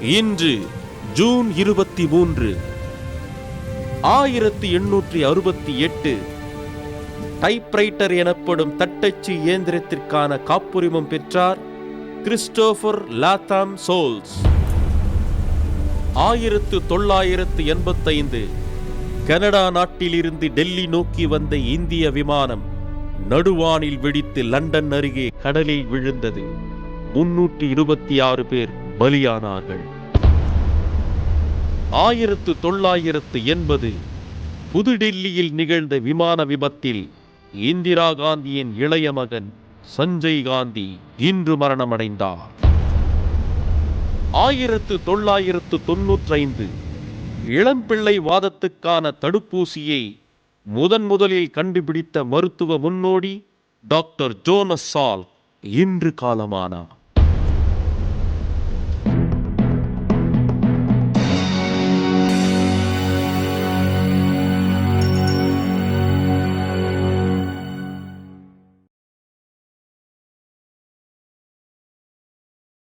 இன்று ஜூன் இருபத்தி மூன்று ஆயிரத்தி எண்ணூற்றி அறுபத்தி எட்டு டைப்ரைட்டர் எனப்படும் தட்டச்சு இயந்திரத்திற்கான காப்புரிமம் பெற்றார் கிறிஸ்டோபர் லாத்தாம் சோல்ஸ். ஆயிரத்து தொள்ளாயிரத்து எண்பத்தைந்து கனடா நாட்டிலிருந்து டெல்லி நோக்கி வந்த இந்திய விமானம் நடுவானில் வெடித்து லண்டன் அருகே கடலில் விழுந்தது. முன்னூற்றி இருபத்தி ஆறு பேர் பலியானார்கள். ஆயிரத்து தொள்ளாயிரத்து எண்பது புதுடெல்லியில் நிகழ்ந்த விமான விபத்தில் இந்திரா காந்தியின் இளைய மகன் சஞ்சய் காந்தி இன்று மரணமடைந்தார். ஆயிரத்து தொள்ளாயிரத்து தொன்னூற்றைந்து இளம்பிள்ளை வாதத்துக்கான தடுப்பூசியை முதன் முதலில் கண்டுபிடித்த மருத்துவ முன்னோடி டாக்டர் ஜோனஸ் சால் இன்று காலமானார்.